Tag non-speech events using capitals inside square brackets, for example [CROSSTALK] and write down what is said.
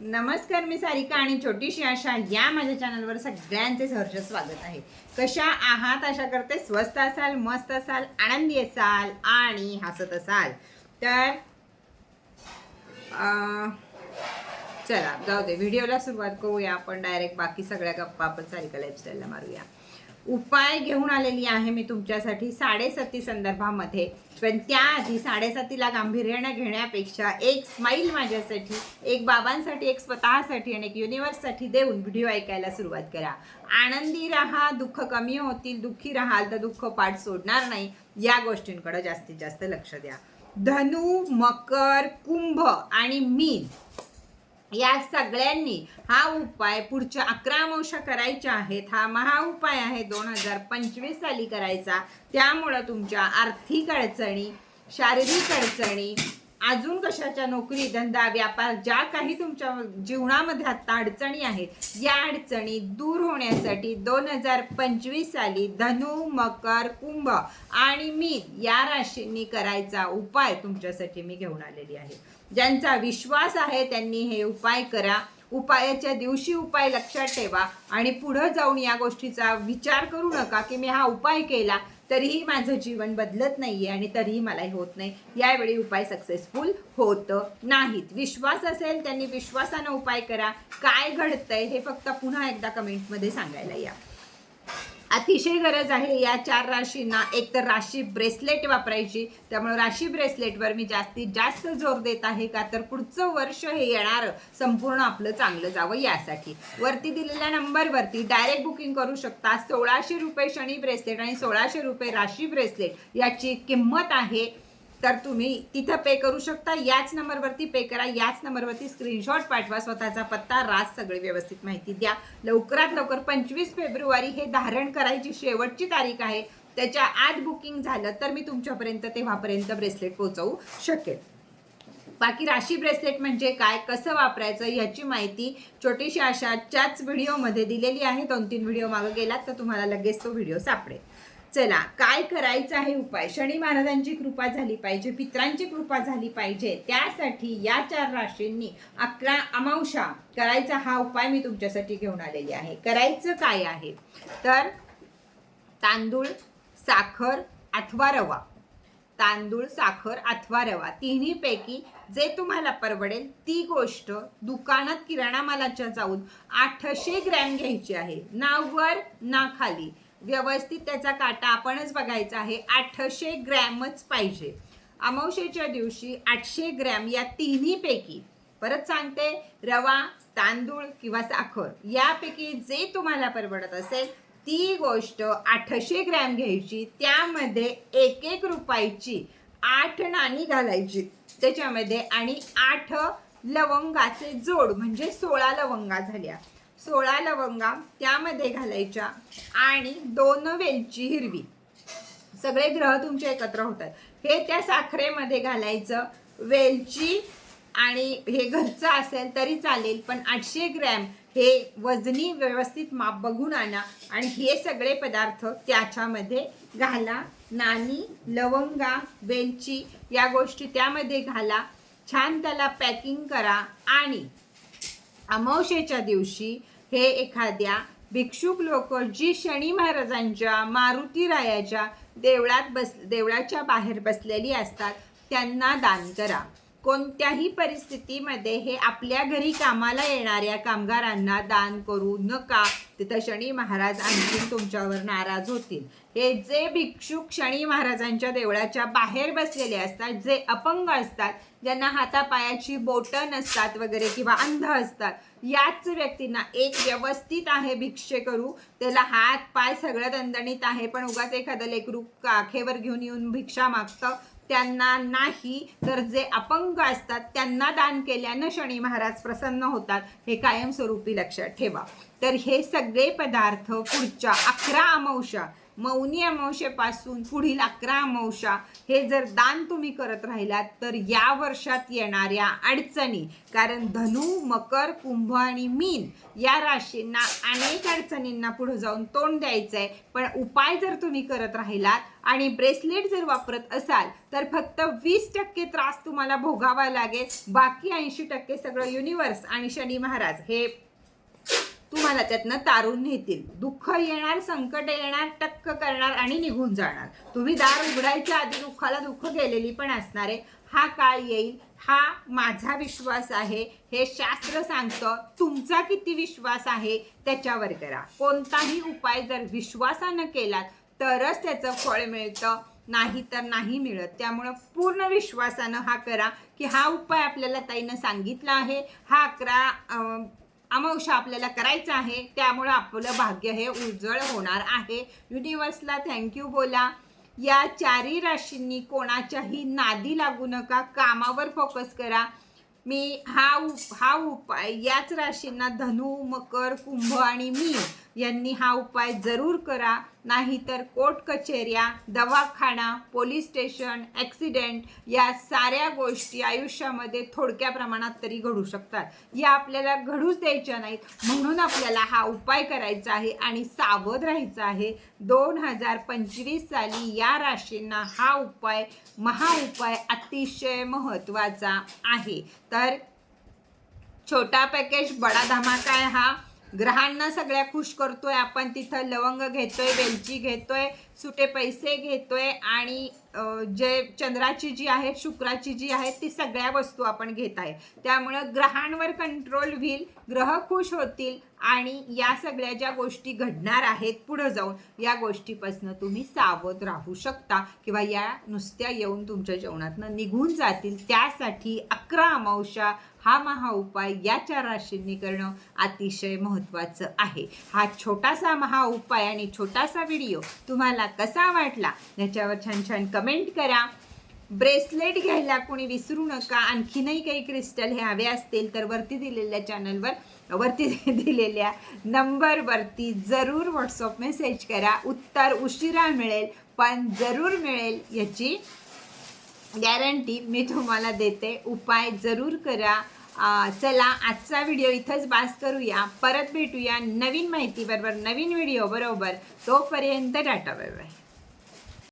नमस्कार मी सारिका आणि छोटीशी आशा या माझ्या चॅनलवर सगळ्यांचे सहर्ष स्वागत आहे. कशा आहात? आशा करते स्वस्त असाल मस्त असाल आनंदी असाल आणि हसत असाल. तर चला जाऊ दे. व्हिडिओला सुरुवात करूया. आपण डायरेक्ट बाकी सगळ्या गप्पा आपण सारिका लाईफस्टाईलला मारूया. उपाय घेऊन आलेली आहे मी तुमच्यासाठी साडेसाती संदर्भामध्ये. पण त्याआधी साडेसातीला गांभीर्यानं घेण्यापेक्षा एक स्माईल माझ्यासाठी एक बाबांसाठी एक स्वतःसाठी आणि एक युनिवर्ससाठी देऊन व्हिडिओ ऐकायला सुरुवात करा. आनंदी राहा दुःख कमी होतील दुःखी राहाल तर दुःख पाठ सोडणार नाही. या गोष्टींकडे जास्तीत जास्त लक्ष द्या. धनु मकर कुंभ आणि मीन या सगळ्यांनी हा उपाय पुढच्या अकरा अंश करायच्या आहेत. हा महा उपाय आहे दोन हजार पंचवीस साली करायचा. त्यामुळं तुमच्या आर्थिक अडचणी शारीरिक अडचणी अजून कशाच्या नोकरी धंदा व्यापार ज्या काही तुमच्या जीवनामध्ये आता अडचणी आहेत या अडचणी दूर होण्यासाठी दोन हजार पंचवीस साली धनु मकर कुंभ आणि मीन या राशींनी करायचा उपाय तुमच्यासाठी मी घेऊन आलेली आहे. ज्यांचा विश्वास आहे त्यांनी हे उपाय करा. उपायाच्या दिवशी उपाय लक्षात ठेवा आणि पुढं जाऊन या गोष्टीचा विचार करू नका की मी हा उपाय केला. तरीही माझं जीवन बदलत नाहीये आणि तरीही मला हे होत नाही. यावेळी उपाय सक्सेसफुल होत नाहीत. विश्वास असेल त्यांनी विश्वासानं उपाय करा. काय घडतंय हे फक्त पुन्हा एकदा कमेंटमध्ये सांगायला या. अतिशय गरज आहे. या चार राशींना एक तर राशी ब्रेसलेट वापरायची. त्यामुळे राशी ब्रेसलेटवर मी जास्तीत जास्त जोर देत आहे का? तर पुढचं वर्ष हे येणारं संपूर्ण आपलं चांगलं जावं यासाठी. वरती दिलेल्या नंबरवरती डायरेक्ट बुकिंग करू शकता. सोळाशे रुपये शनी ब्रेसलेट आणि सोळाशे रुपये राशी ब्रेसलेट याची किंमत आहे तर तुम्ही तिथं पे करू शकता. याच नंबरवरती पे करा. याच नंबरवरती स्क्रीनशॉट पाठवा. स्वतःचा पत्ता राज सगळी व्यवस्थित माहिती द्या. लवकरात लवकर पंचवीस फेब्रुवारी हे धारण करायची शेवटची तारीख आहे. त्याच्या आत बुकिंग झालं तर मी तुमच्यापर्यंत तेव्हापर्यंत ब्रेसलेट पोहोचवू शकेल बाकी राशी ब्रेसलेट म्हणजे काय कसं वापरायचं याची माहिती छोटीशी आशाच्याच व्हिडिओमध्ये दिलेली आहे. दोन तीन व्हिडिओ मागं गेलात तर तुम्हाला लगेच तो व्हिडिओ सापडेल. चला काय करायचं आहे उपाय? शनी महाराजांची कृपा झाली पाहिजे पित्रांची कृपा झाली पाहिजे. त्यासाठी या चार राशींनी अकरा अमावशा करायचा हा उपाय मी तुमच्यासाठी घेऊन आलेली आहे. करायचं काय आहे? तर तांदूळ साखर अथवा रवा. तांदूळ साखर अथवा रवा तिन्हीपैकी जे तुम्हाला परवडेल ती गोष्ट दुकानात किराणा मालाच्या जाऊन आठशे ग्रॅम घ्यायची आहे. ना वर ना खाली. व्यवस्थित त्याचा काटा आपणच बघायचा आहे. आठशे ग्रॅमच पाहिजे. अमावशेच्या दिवशी आठशे ग्रॅम या तिन्हीपैकी परत सांगते रवा तांदूळ किंवा साखर यापैकी जे तुम्हाला परवडत असेल ती गोष्ट आठशे ग्रॅम घ्यायची. त्यामध्ये एक एक रुपयाची आठ नाणी घालायची. त्याच्यामध्ये आणि आठ लवंगाचे जोड म्हणजे सोळा लवंगा झाल्या. सोळा लवंगा त्यामध्ये घालायच्या आणि दोन वेलची हिरवी. सगळे ग्रह तुमचे एकत्र होतात. हे त्या साखरेमध्ये घालायचं. वेलची आणि हे घरचं असेल तरी चालेल पण आठशे ग्रॅम हे वजनी व्यवस्थित माप बघून आणा आणि हे सगळे पदार्थ त्याच्यामध्ये घाला. नाणी लवंगा वेलची या गोष्टी त्यामध्ये घाला. छान त्याला पॅकिंग करा आणि अमावशेच्या दिवशी हे एखाद्या भिक्षुक लोक जी शनी महाराजांच्या मारुती रायाच्या देवळात बस देवळाच्या बाहेर बसलेली असतात त्यांना दान करा. कोणत्याही परिस्थितीमध्ये हे आपल्या घरी कामाला येणाऱ्या कामगारांना दान करू नका. तिथं शनी महाराज आणखी तुमच्यावर नाराज होतील. हे जे भिक्षुक शनी महाराजांच्या देवळाच्या बाहेर बसलेले असतात जे अपंग असतात ज्यांना हातापायाची बोटं नसतात वगैरे किंवा अंध असतात याच व्यक्तींना एक व्यवस्थित आहे भिक्षे करू. त्याला हात पाय सगळं दणदणीत आहे पण उगाच एखादं लेकरू काखेवर घेऊन येऊन भिक्षा मागतं. त्यांना नाही तर जे अपंग असतात त्यांना दान केल्यानं शनी महाराज प्रसन्न होतात. हे कायमस्वरूपी लक्षात ठेवा. तर हे सगळे पदार्थ पुढच्या अकरा अमावशा मौनी अमावशेपासून पुढील अकरा अमावशा हे जर दान तुम्ही करत राहिलात तर या वर्षात येणाऱ्या अडचणी कारण धनु मकर कुंभ आणि मीन या राशींना अनेक अडचणींना पुढे जाऊन तोंड द्यायचं आहे पण उपाय जर तुम्ही करत राहिलात आणि ब्रेसलेट जर वापरत असाल तर फक्त वीस टक्के त्रास तुम्हाला भोगावा लागेल. बाकी ऐंशी टक्के सगळं युनिवर्स आणि शनी महाराज हे तुम्हाला त्यातनं तारून नेतील. दुःख येणार संकट येणार टक्क करणार आणि निघून जाणार. तुम्ही दार उघडायच्या आधी दुःखाला दुःख गेलेली पण असणार आहे. हा काळ येईल हा माझा विश्वास आहे. हे शास्त्र सांगतं तुमचा किती विश्वास आहे त्याच्यावर करा. कोणताही उपाय जर विश्वासानं केलात तरच त्याचं फळ मिळतं. नाही तर नाही मिळत. त्यामुळं पूर्ण विश्वासानं हा करा की हा उपाय आपल्याला ताईनं सांगितला आहे. हा अकरा अमावस्या आपल्याला करायचं आहे त्यामुळं आपलं भाग्य हे उज्ज्वल होणार आहे. युनिवर्सला थँक्यू बोला. या चारही राशींनी कोणाच्याही नादी लागू नका कामावर फोकस करा. मी हा उप हा उपाय याच राशींना धनु मकर कुंभ आणि मी यांनी हा उपाय जरूर करा. नाहीतर कोर्ट कचेऱ्या दवाखाना पोलीस स्टेशन ॲक्सिडेंट या साऱ्या गोष्टी आयुष्यामध्ये थोडक्या प्रमाणात तरी घडू शकतात. या आपल्याला घडूच द्यायच्या नाहीत. म्हणून आपल्याला हा उपाय करायचा आहे आणि सावध राहायचं आहे. दोन हजार पंचवीस साली या राशींना हा उपाय महा उपाय अतिशय महत्त्वाचा आहे. तर छोटा पॅकेज बडा धमाका आहे हा. ग्रहांना सगळ्या खुश करतोय आपण. तिथं लवंग घेतोय वेलची घेतोय. सुटे पैसे घेतोय आणि जे चंद्राची जी आहे शुक्राची जी आहे ती सगळ्या वस्तू आपण घेत आहे. त्यामुळं ग्रहांवर कंट्रोल होईल ग्रह खुश होतील आणि या सगळ्या ज्या गोष्टी घडणार आहेत पुढं जाऊन या गोष्टीपासून तुम्ही सावध राहू शकता किंवा या नुसत्या येऊन तुमच्या जेवणातनं निघून जातील. त्यासाठी अकरा अमावस्या हा महाउपाय या चार राशींनी करणं अतिशय महत्त्वाचं आहे. हा छोटासा महाउपाय आणि छोटासा व्हिडिओ तुम्हाला कसा वाटला? याच्यावर छान छान कमेंट करा. ब्रेसलेट घ्यायला कोणी विसरू नका. आणखीनही काही क्रिस्टल हे हवे असतील तर वरती दिलेल्या चॅनलवर वरती [LAUGHS] दिलेल्या नंबरवरती जरूर व्हॉट्सअप मेसेज करा. उत्तर उशिरा मिळेल पण जरूर मिळेल याची गॅरंटी मी तुम्हाला देते. उपाय जरूर करा. चला आजचा व्हिडिओ इथंच बास करूया. परत भेटूया नवीन माहितीबरोबर नवीन व्हिडिओ बरोबर. तोपर्यंत टाटा बाय बाय